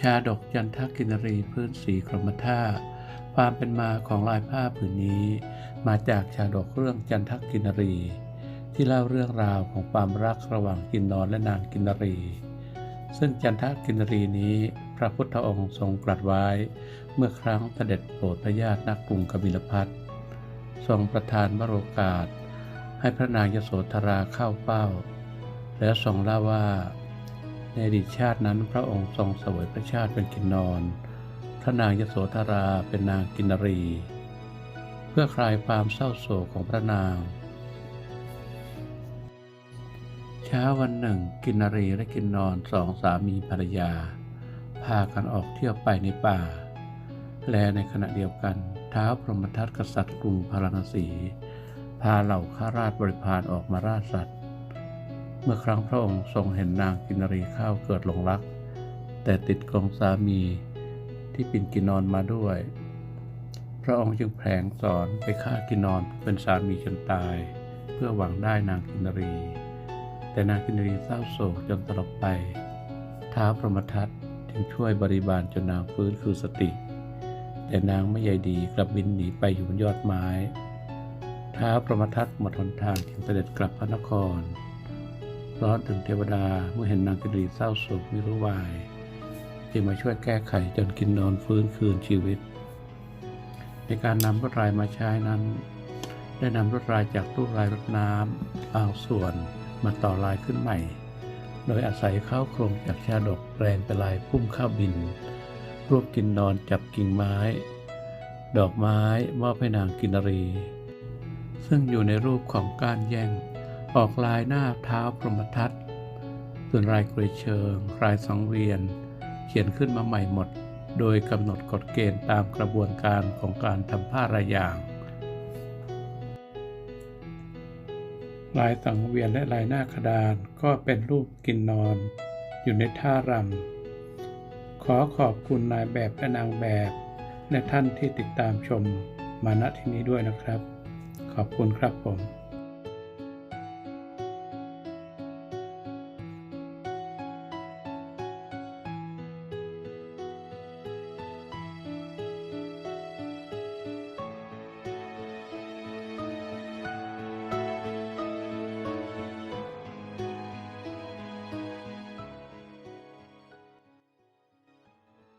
ชาดกจันทกินรีพื้นสีกรมท่าความเป็นมาของลายผ้าผืนนี้ มาจากชาดกเรื่องจันทกินรี ที่เล่าเรื่องราวของความรักระหว่างกินนอนและนางกินรี ซึ่งจันทกินรีนี้พระพุทธองค์ทรงตรัสไว้ เมื่อครั้งเสด็จโปรดพระญาตินักกรุงกบิลพัททรงประทานมโรกาส ให้พระนางยโสธราเข้าเฝ้า แล้วทรงเล่าว่า ในอดีตชาตินั้นพระองค์ทรงเสวยพระชาติเป็นกินนอนพระนางยโสธราเป็นนางกินรี เพื่อคลายความเศร้าโศกของพระนาง เช้าวันหนึ่ง กินรีและกินนอนสองสามีภรรยา พากันออกเที่ยวไปในป่า และในขณะเดียวกันท้าวพรหมทัตกษัตริย์กรุงพาราณสี พาเหล่าข้าราชบริพารออกมาราชสัตว์ เมื่อครั้งพระองค์ทรงเห็นนางกินรีเข้าเกิดหลงรัก แต่ติดกองสามีที่ปิ่นกินนอนมาด้วย พระองค์จึงแผลงสอนไปฆ่ากินนอนเป็นสามีจนตาย เพื่อหวังได้นางกินรี แต่นางกินรีเศร้าโศกจนตลบไปท้าวพรหมทัตจึงช่วยบริบาลจนนางฟื้นคือสติ แต่นางไม่ใยดีกลับบินหนีไปอยู่บนยอดไม้ท้าวพรหมทัตหมดหนทางจึงเสด็จกลับพระนคร ร้อนถึงเทวดาเมื่อเห็นนางกินรีเศร้าโศกวิรุวาย จึงมาช่วยแก้ไขจนกินนอนฟื้นคืนชีวิต ในการนำรถรายมาใช้นั้น ได้นำรถรายจากตู้รายรถน้ำบาส่วนมาต่อลายขึ้นใหม่ โดยอาศัยเข้าโครงจากชาดกแปลงเป็นลายพุ่มข้าวบินรูปกินนอนจับกิ่งไม้ ดอกไม้มอบให้นางกินรี ซึ่งอยู่ในรูปของการแย่ง ออกลายหน้าเท้าพรหมทัตส่วนลายกรีเชิงลายสังเวียน เขียนขึ้นมาใหม่หมด โดยกำหนดกฎเกณฑ์ตามกระบวนการของการทำผ้ารายอย่าง ลายสังเวียนและลายหน้ากระดานก็เป็นรูปกินนอน อยู่ในท่ารำขอขอบคุณนายแบบและนางแบบและท่านที่ติดตามชมมาณที่นี้ด้วยนะครับ ขอบคุณครับผม